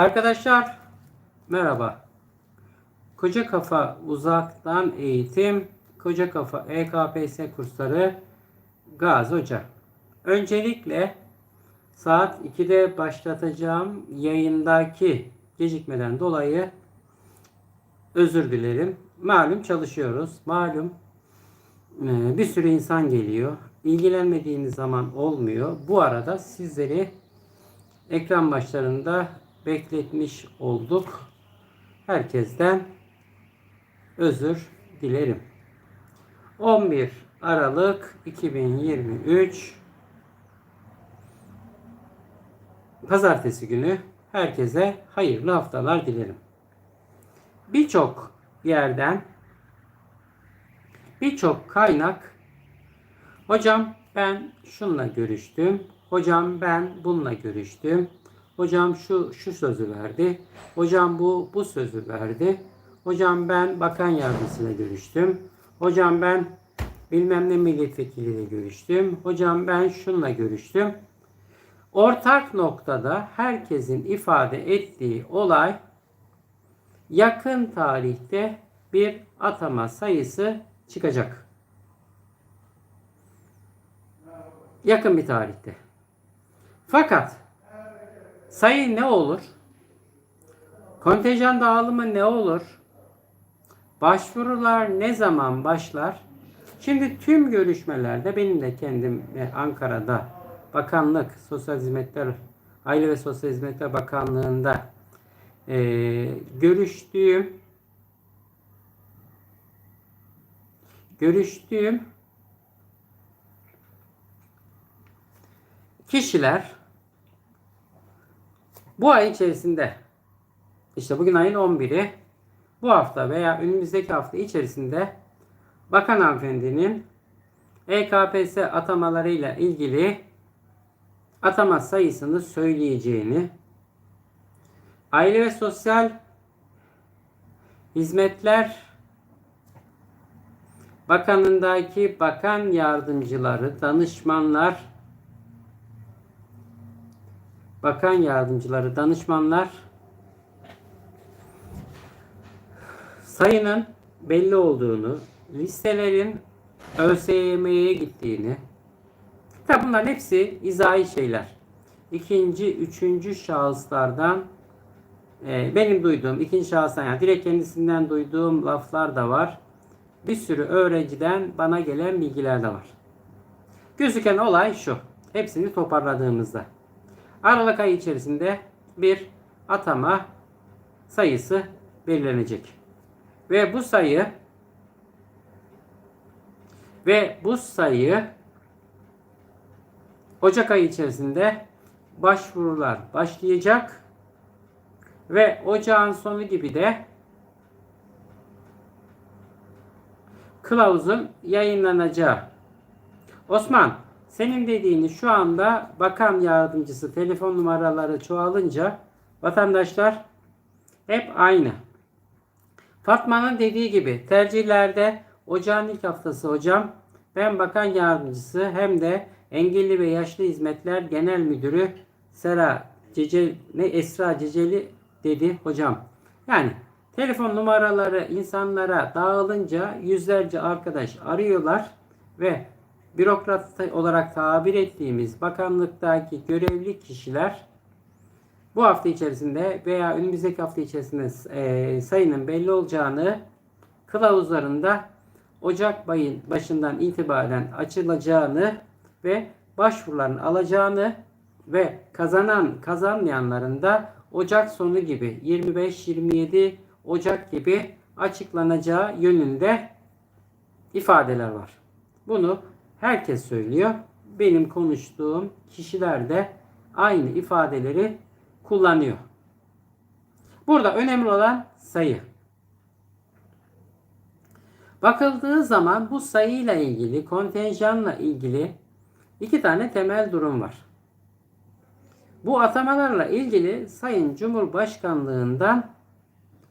Arkadaşlar merhaba. Koca Kafa Uzaktan Eğitim Koca Kafa EKPS kursları Gazi Hoca. Öncelikle saat 2'de başlatacağım yayındaki gecikmeden dolayı özür dilerim. Malum çalışıyoruz. Malum e, bir sürü insan geliyor. İlgilenmediğiniz zaman olmuyor. Bu arada sizleri ekran başlarında bekletmiş olduk. Herkesten özür dilerim. 11 Aralık 2023 Pazartesi günü herkese hayırlı haftalar dilerim. Birçok yerden birçok kaynak hocam ben şunla görüştüm. Hocam ben bununla görüştüm. Hocam şu şu sözü verdi. Hocam bu bu sözü verdi. Hocam ben bakan yardımcısıyla görüştüm. Hocam ben bilmem ne milletvekiliyle görüştüm. Hocam ben şunla görüştüm. Ortak noktada herkesin ifade ettiği olay yakın tarihte bir atama sayısı çıkacak. Yakın bir tarihte. Fakat sayı ne olur? Kontenjan dağılımı ne olur? Başvurular ne zaman başlar? Şimdi tüm görüşmelerde benim de kendim Ankara'da Bakanlık Sosyal Hizmetler Aile ve Sosyal Hizmetler Bakanlığı'nda e, görüştüğüm görüştüğüm kişiler bu ay içerisinde işte bugün ayın 11'i bu hafta veya önümüzdeki hafta içerisinde Bakan Hanımefendinin EKPS atamalarıyla ilgili atama sayısını söyleyeceğini Aile ve Sosyal Hizmetler Bakanındaki bakan yardımcıları, danışmanlar, bakan yardımcıları, danışmanlar sayının belli olduğunu, listelerin ÖSYM'ye gittiğini, tabi bunların hepsi izahi şeyler. İkinci, üçüncü şahıslardan e, benim duyduğum, ikinci şahıstan yani direkt kendisinden duyduğum laflar da var. Bir sürü öğrenciden bana gelen bilgiler de var. Gözüken olay şu. Hepsini toparladığımızda. Aralık ayı içerisinde bir atama sayısı belirlenecek. Ve bu sayı ve bu sayı Ocak ayı içerisinde başvurular başlayacak ve ocağın sonu gibi de kılavuzun yayınlanacağı. Osman, senin dediğini şu anda bakan yardımcısı telefon numaraları çoğalınca vatandaşlar hep aynı. Fatma'nın dediği gibi tercihlerde ocağın ilk haftası hocam ben bakan yardımcısı hem de engelli ve yaşlı hizmetler genel müdürü Sera Cece, ne Esra Ceceli dedi hocam. Yani telefon numaraları insanlara dağılınca yüzlerce arkadaş arıyorlar ve bürokrat olarak tabir ettiğimiz bakanlıktaki görevli kişiler bu hafta içerisinde veya önümüzdeki hafta içerisinde e, sayının belli olacağını kılavuzlarında Ocak ayın başından itibaren açılacağını ve başvuruların alacağını ve kazanan kazanmayanların da Ocak sonu gibi 25-27 Ocak gibi açıklanacağı yönünde ifadeler var. Bunu herkes söylüyor. Benim konuştuğum kişiler de aynı ifadeleri kullanıyor. Burada önemli olan sayı. Bakıldığı zaman bu sayıyla ilgili, kontenjanla ilgili iki tane temel durum var. Bu atamalarla ilgili Sayın Cumhurbaşkanlığından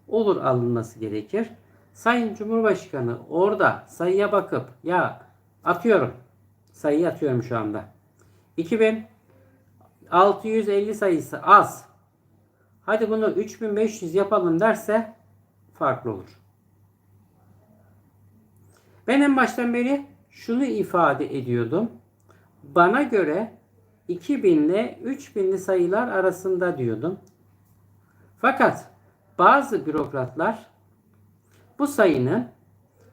olur alınması gerekir. Sayın Cumhurbaşkanı orada sayıya bakıp ya atıyorum sayıyı atıyorum şu anda. 2650 sayısı az. hadi bunu 3500 yapalım derse farklı olur. Ben en baştan beri şunu ifade ediyordum. Bana göre 2000 ile 3000'li sayılar arasında diyordum. Fakat bazı bürokratlar bu sayının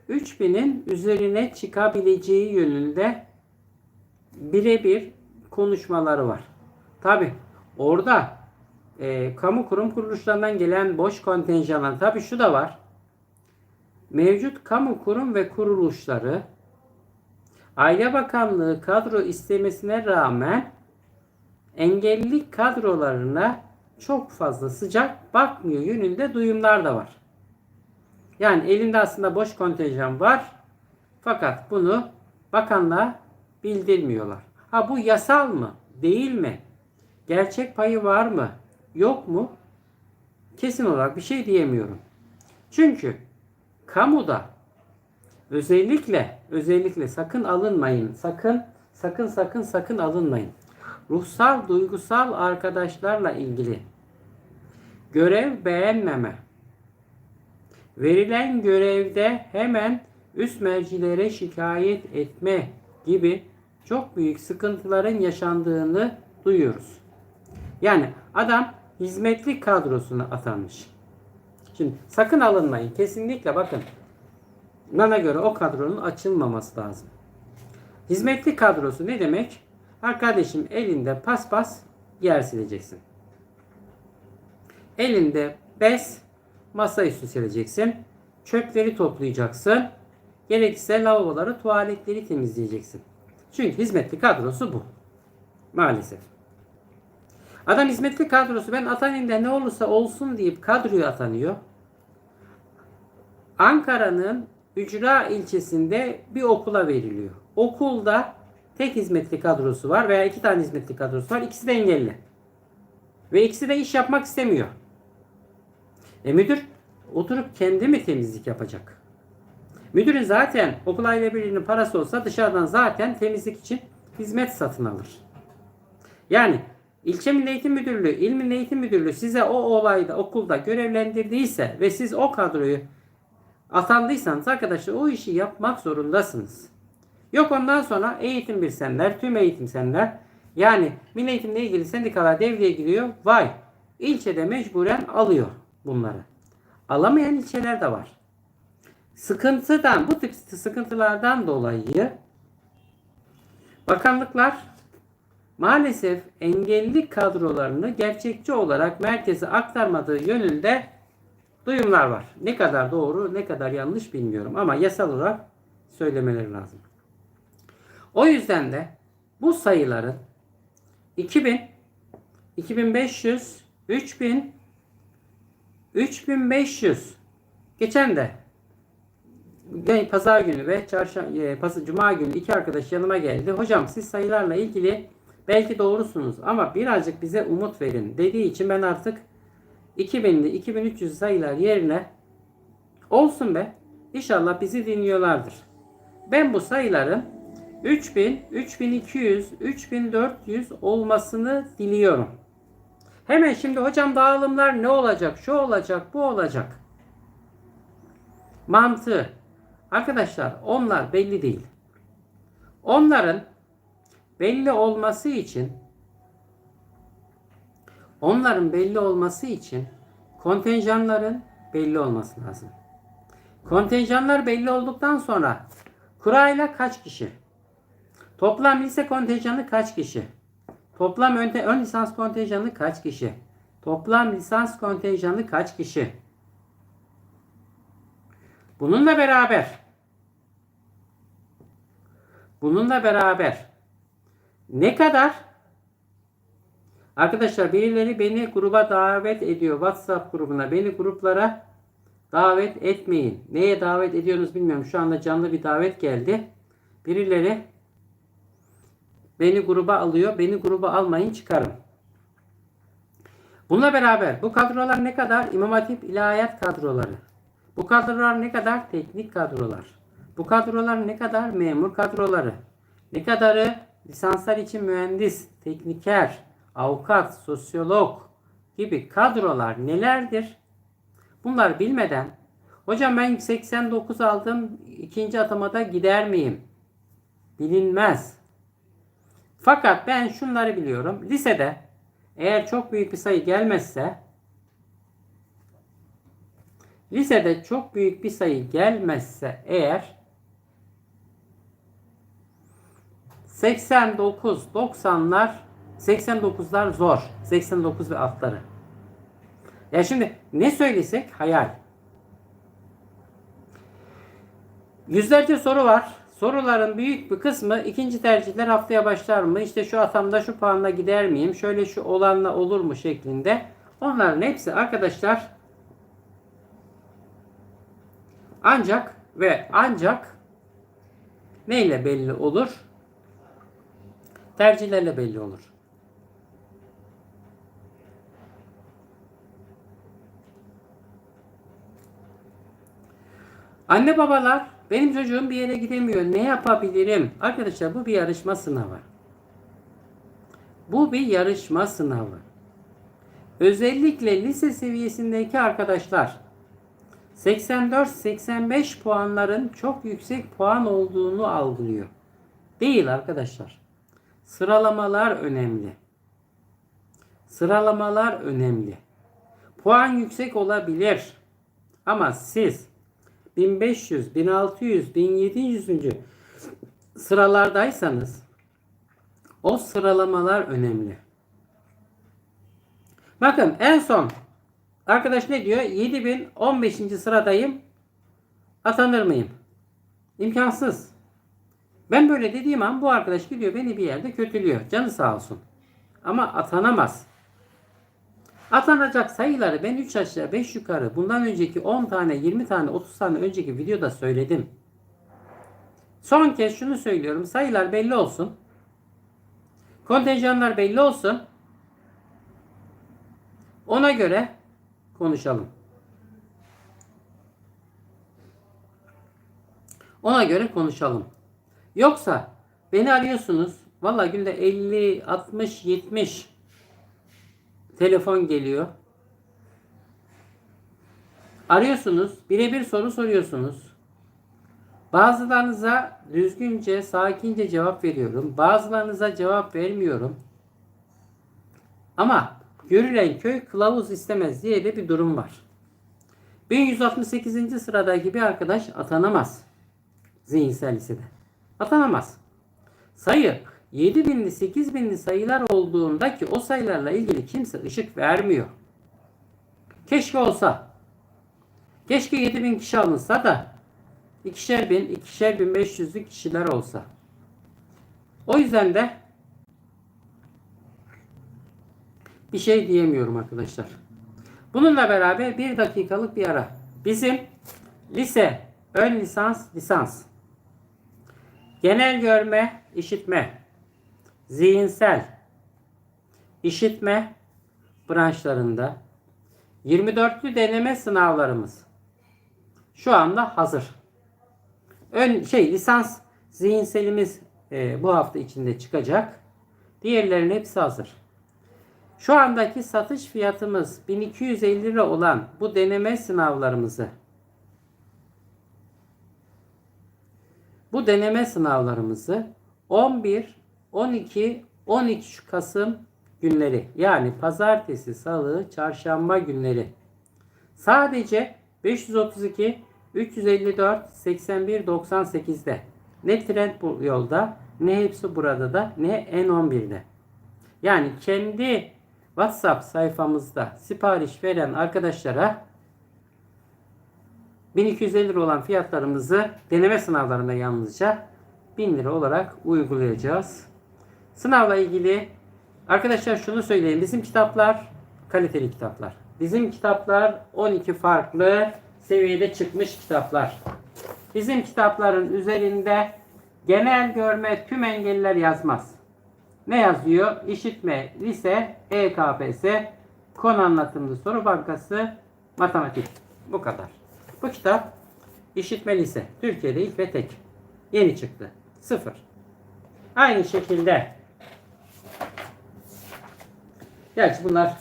3000'in üzerine çıkabileceği yönünde birebir konuşmaları var. Tabi orada e, kamu kurum kuruluşlarından gelen boş kontenjanlar tabi şu da var. Mevcut kamu kurum ve kuruluşları Aile Bakanlığı kadro istemesine rağmen engellilik kadrolarına çok fazla sıcak bakmıyor yönünde duyumlar da var. Yani elinde aslında boş kontenjan var. Fakat bunu bakanlığa bildirmiyorlar. Ha bu yasal mı? Değil mi? Gerçek payı var mı? Yok mu? Kesin olarak bir şey diyemiyorum. Çünkü kamuda özellikle özellikle sakın alınmayın. Sakın sakın sakın sakın alınmayın. Ruhsal duygusal arkadaşlarla ilgili görev beğenmeme, verilen görevde hemen üst mercilere şikayet etme gibi çok büyük sıkıntıların yaşandığını duyuyoruz. Yani adam hizmetli kadrosuna atanmış. Şimdi sakın alınmayın. Kesinlikle bakın. Bana göre o kadronun açılmaması lazım. Hizmetli kadrosu ne demek? Arkadaşım elinde paspas yer sileceksin. Elinde bez masaüstü sileceksin. Çöpleri toplayacaksın. Gerekirse lavaboları, tuvaletleri temizleyeceksin. Çünkü hizmetli kadrosu bu. Maalesef. Adam hizmetli kadrosu ben atanayım da ne olursa olsun deyip kadroya atanıyor. Ankara'nın Ücra ilçesinde bir okula veriliyor. Okulda tek hizmetli kadrosu var veya iki tane hizmetli kadrosu var. İkisi de engelli. Ve ikisi de iş yapmak istemiyor. E müdür oturup kendi mi temizlik yapacak? Müdürün zaten okul aile birliğinin parası olsa dışarıdan zaten temizlik için hizmet satın alır. Yani ilçe Milli Eğitim Müdürlüğü, İl Milli Eğitim Müdürlüğü size o olayda okulda görevlendirdiyse ve siz o kadroyu atandıysanız arkadaşlar o işi yapmak zorundasınız. Yok ondan sonra eğitim bilsenler, tüm eğitim senler yani milli eğitimle ilgili sendikalar devreye giriyor. Vay ilçede mecburen alıyor bunları. Alamayan ilçeler de var. Sıkıntıdan, bu tip sıkıntılardan dolayı bakanlıklar maalesef engelli kadrolarını gerçekçi olarak merkeze aktarmadığı yönünde duyumlar var. Ne kadar doğru, ne kadar yanlış bilmiyorum ama yasal olarak söylemeleri lazım. O yüzden de bu sayıların 2000, 2500, 3000, 3500 geçen de pazar günü ve çarşamba, e, cuma günü iki arkadaş yanıma geldi. Hocam siz sayılarla ilgili belki doğrusunuz ama birazcık bize umut verin dediği için ben artık 2000'li 2300 sayılar yerine olsun be inşallah bizi dinliyorlardır. Ben bu sayıların 3000, 3200, 3400 olmasını diliyorum. Hemen şimdi hocam dağılımlar ne olacak? Şu olacak, bu olacak. Mantığı. Arkadaşlar onlar belli değil. Onların belli olması için onların belli olması için kontenjanların belli olması lazım. Kontenjanlar belli olduktan sonra kurayla kaç kişi? Toplam lise kontenjanı kaç kişi? Toplam ön, ön lisans kontenjanı kaç kişi? Toplam lisans kontenjanı kaç kişi? Bununla beraber bununla beraber ne kadar Arkadaşlar birileri beni gruba davet ediyor. WhatsApp grubuna. Beni gruplara davet etmeyin. Neye davet ediyorsunuz bilmiyorum. Şu anda canlı bir davet geldi. Birileri beni gruba alıyor. Beni gruba almayın çıkarım. Bununla beraber bu kadrolar ne kadar? İmam Hatip ilahiyat kadroları. Bu kadrolar ne kadar? Teknik kadrolar. Bu kadrolar ne kadar? Memur kadroları. Ne kadarı? Lisanslar için mühendis, tekniker, avukat, sosyolog, gibi kadrolar nelerdir? Bunlar bilmeden hocam ben 89 aldım ikinci atamada gider miyim? Bilinmez. Fakat ben şunları biliyorum. Lisede eğer çok büyük bir sayı gelmezse lisede çok büyük bir sayı gelmezse eğer 89 90'lar 89'lar zor. 89 ve altları. Ya şimdi ne söylesek hayal. Yüzlerce soru var. Soruların büyük bir kısmı ikinci tercihler haftaya başlar mı? İşte şu atamda şu puanla gider miyim? Şöyle şu olanla olur mu şeklinde. Onların hepsi arkadaşlar ancak ve ancak neyle belli olur? Tercihlerle belli olur. Anne babalar benim çocuğum bir yere gidemiyor. Ne yapabilirim? Arkadaşlar bu bir yarışma sınavı. Bu bir yarışma sınavı. Özellikle lise seviyesindeki arkadaşlar 84-85 puanların çok yüksek puan olduğunu algılıyor. Değil arkadaşlar. Sıralamalar önemli. Sıralamalar önemli. Puan yüksek olabilir. Ama siz 1500, 1600, 1700. sıralardaysanız o sıralamalar önemli. Bakın en son arkadaş ne diyor? 7015. sıradayım. Atanır mıyım? İmkansız. Ben böyle dediğim an bu arkadaş gidiyor beni bir yerde kötülüyor. Canı sağ olsun. Ama atanamaz. Atanacak sayıları ben 3 aşağı 5 yukarı bundan önceki 10 tane 20 tane 30 tane önceki videoda söyledim. Son kez şunu söylüyorum. Sayılar belli olsun. Kontenjanlar belli olsun. Ona göre konuşalım. Ona göre konuşalım. Yoksa beni arıyorsunuz. Valla günde 50, 60, 70 telefon geliyor. Arıyorsunuz. Birebir soru soruyorsunuz. Bazılarınıza düzgünce, sakince cevap veriyorum. Bazılarınıza cevap vermiyorum. Ama görülen köy kılavuz istemez diye de bir durum var. 1168. sıradaki bir arkadaş atanamaz. Zihinsel lisede. Atanamaz. Sayı 7000'li 8000'li sayılar olduğunda ki o sayılarla ilgili kimse ışık vermiyor. Keşke olsa. Keşke 7000 kişi alınsa da ikişer bin, ikişer bin 500'lük kişiler olsa. O yüzden de bir şey diyemiyorum arkadaşlar. Bununla beraber bir dakikalık bir ara. Bizim lise, ön lisans, lisans, genel görme, işitme, zihinsel, işitme branşlarında 24'lü deneme sınavlarımız şu anda hazır. Ön şey lisans zihinselimiz e, bu hafta içinde çıkacak. Diğerlerinin hepsi hazır. Şu andaki satış fiyatımız 1250 lira olan bu deneme sınavlarımızı bu deneme sınavlarımızı 11, 12, 13 Kasım günleri yani pazartesi, salı, çarşamba günleri sadece 532 354 81 98'de ne trend bu yolda ne hepsi burada da ne N11'de. Yani kendi WhatsApp sayfamızda sipariş veren arkadaşlara 1250 lira olan fiyatlarımızı deneme sınavlarında yalnızca 1000 lira olarak uygulayacağız. Sınavla ilgili arkadaşlar şunu söyleyeyim. Bizim kitaplar kaliteli kitaplar. Bizim kitaplar 12 farklı seviyede çıkmış kitaplar. Bizim kitapların üzerinde genel görme tüm engelliler yazmaz. Ne yazıyor? İşitme, lise, EKPS, konu anlatımlı soru bankası, matematik. Bu kadar. Bu kitap işitme lise. Türkiye'de ilk ve tek. Yeni çıktı. Sıfır. Aynı şekilde Gerçi bunlar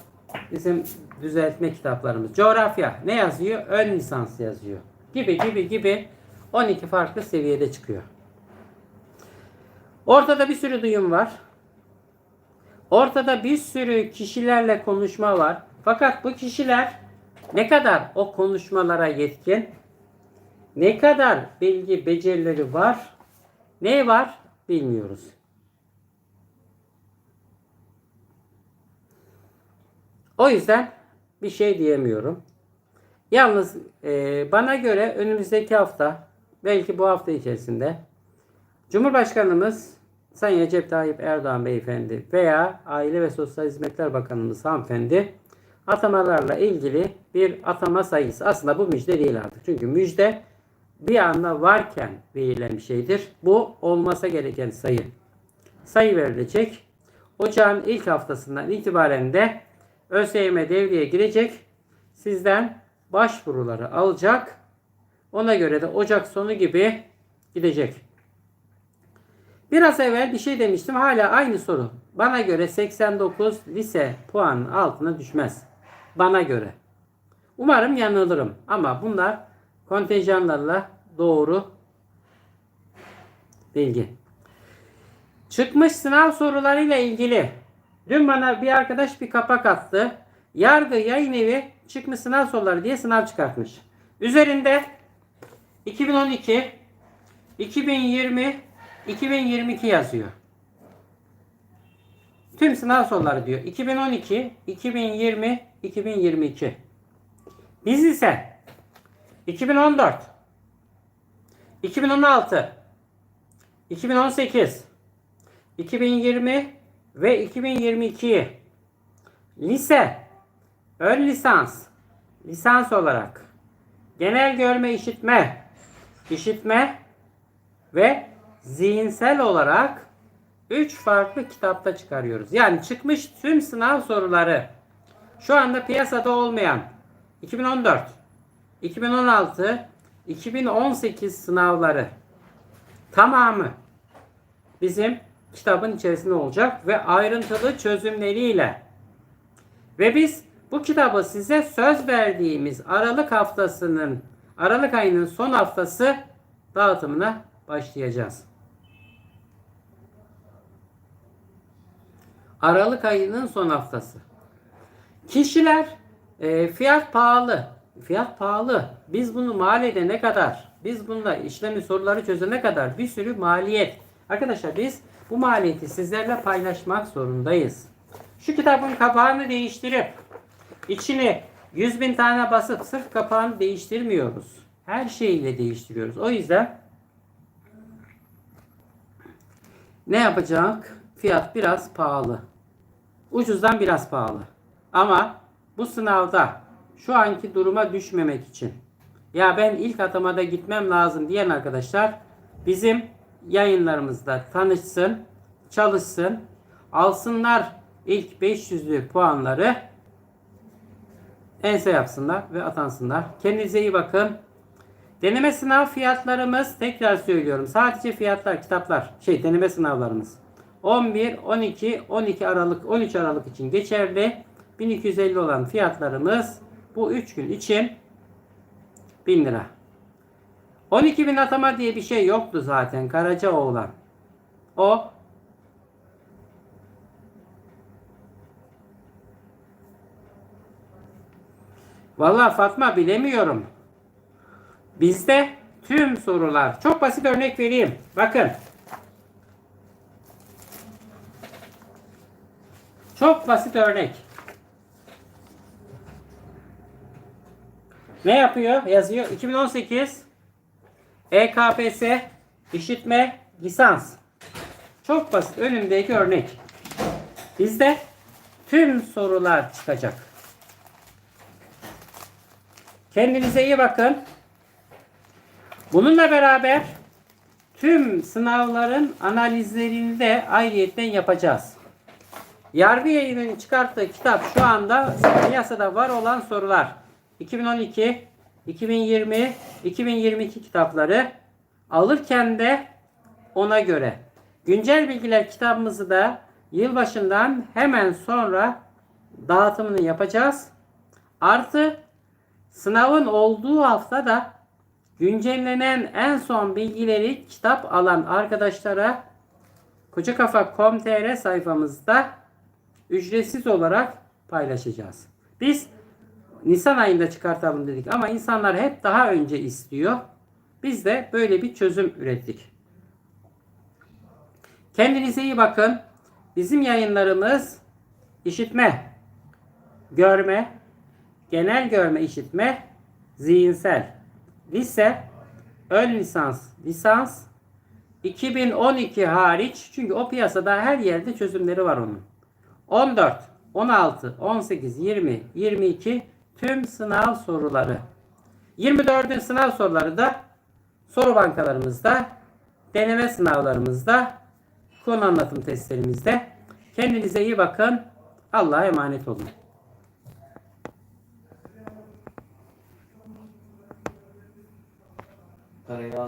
bizim düzeltme kitaplarımız. Coğrafya ne yazıyor? Ön lisans yazıyor. Gibi gibi gibi 12 farklı seviyede çıkıyor. Ortada bir sürü duyum var. Ortada bir sürü kişilerle konuşma var. Fakat bu kişiler ne kadar o konuşmalara yetkin, ne kadar bilgi becerileri var, ne var bilmiyoruz. O yüzden bir şey diyemiyorum. Yalnız e, bana göre önümüzdeki hafta, belki bu hafta içerisinde Cumhurbaşkanımız Sayın Recep Tayyip Erdoğan Beyefendi veya Aile ve Sosyal Hizmetler Bakanımız hanımefendi atamalarla ilgili bir atama sayısı. Aslında bu müjde değil artık. Çünkü müjde bir anda varken verilen bir şeydir. Bu olmasa gereken sayı. Sayı verilecek. Ocağın ilk haftasından itibaren de ÖSYM devreye girecek. Sizden başvuruları alacak. Ona göre de Ocak sonu gibi gidecek. Biraz evvel bir şey demiştim. Hala aynı soru. Bana göre 89 lise puan altına düşmez. Bana göre. Umarım yanılırım. Ama bunlar kontenjanlarla doğru bilgi. Çıkmış sınav sorularıyla ilgili dün bana bir arkadaş bir kapak attı. Yargı yayın evi çıkmış sınav soruları diye sınav çıkartmış. Üzerinde 2012, 2020, 2022 yazıyor. Tüm sınav soruları diyor. 2012, 2020, 2022. Biz ise 2014, 2016, 2018, 2020 ve 2022'yi lise, ön lisans, lisans olarak genel görme işitme, işitme ve zihinsel olarak 3 farklı kitapta çıkarıyoruz. Yani çıkmış tüm sınav soruları şu anda piyasada olmayan 2014, 2016, 2018 sınavları tamamı bizim kitabın içerisinde olacak ve ayrıntılı çözümleriyle. Ve biz bu kitabı size söz verdiğimiz Aralık haftasının Aralık ayının son haftası dağıtımına başlayacağız. Aralık ayının son haftası. Kişiler e, fiyat pahalı. Fiyat pahalı. Biz bunu maliyede ne kadar? Biz bununla işlemi soruları çözene kadar bir sürü maliyet. Arkadaşlar biz bu maliyeti sizlerle paylaşmak zorundayız. Şu kitabın kapağını değiştirip içini 100 bin tane basıp sırf kapağını değiştirmiyoruz. Her şeyiyle değiştiriyoruz. O yüzden ne yapacak? Fiyat biraz pahalı. Ucuzdan biraz pahalı. Ama bu sınavda şu anki duruma düşmemek için ya ben ilk atamada gitmem lazım diyen arkadaşlar bizim yayınlarımızda tanışsın, çalışsın, alsınlar ilk 500'lü puanları ense yapsınlar ve atansınlar. Kendinize iyi bakın. Deneme sınav fiyatlarımız tekrar söylüyorum. Sadece fiyatlar, kitaplar, şey deneme sınavlarımız. 11, 12, 12 Aralık, 13 Aralık için geçerli. 1250 olan fiyatlarımız bu 3 gün için 1000 lira. 12 bin atama diye bir şey yoktu zaten Karacaoğlan. O Vallahi Fatma bilemiyorum. Bizde tüm sorular. Çok basit örnek vereyim. Bakın. Çok basit örnek. Ne yapıyor? Yazıyor. 2018 EKPS işitme lisans. Çok basit. Önümdeki örnek. Bizde tüm sorular çıkacak. Kendinize iyi bakın. Bununla beraber tüm sınavların analizlerini de ayrıyetten yapacağız. Yargı yayının çıkarttığı kitap şu anda piyasada var olan sorular. 2012, 2020, 2022 kitapları alırken de ona göre. Güncel bilgiler kitabımızı da yılbaşından hemen sonra dağıtımını yapacağız. Artı sınavın olduğu hafta da güncellenen en son bilgileri kitap alan arkadaşlara kocakafa.com.tr sayfamızda ücretsiz olarak paylaşacağız. Biz Nisan ayında çıkartalım dedik ama insanlar hep daha önce istiyor. Biz de böyle bir çözüm ürettik. Kendinize iyi bakın. Bizim yayınlarımız işitme, görme, genel görme, işitme, zihinsel, lise, ön lisans, lisans, 2012 hariç çünkü o piyasada her yerde çözümleri var onun. 14, 16, 18, 20, 22 tüm sınav soruları. 24'ün sınav soruları da soru bankalarımızda, deneme sınavlarımızda, konu anlatım testlerimizde. Kendinize iyi bakın. Allah'a emanet olun. Parayı.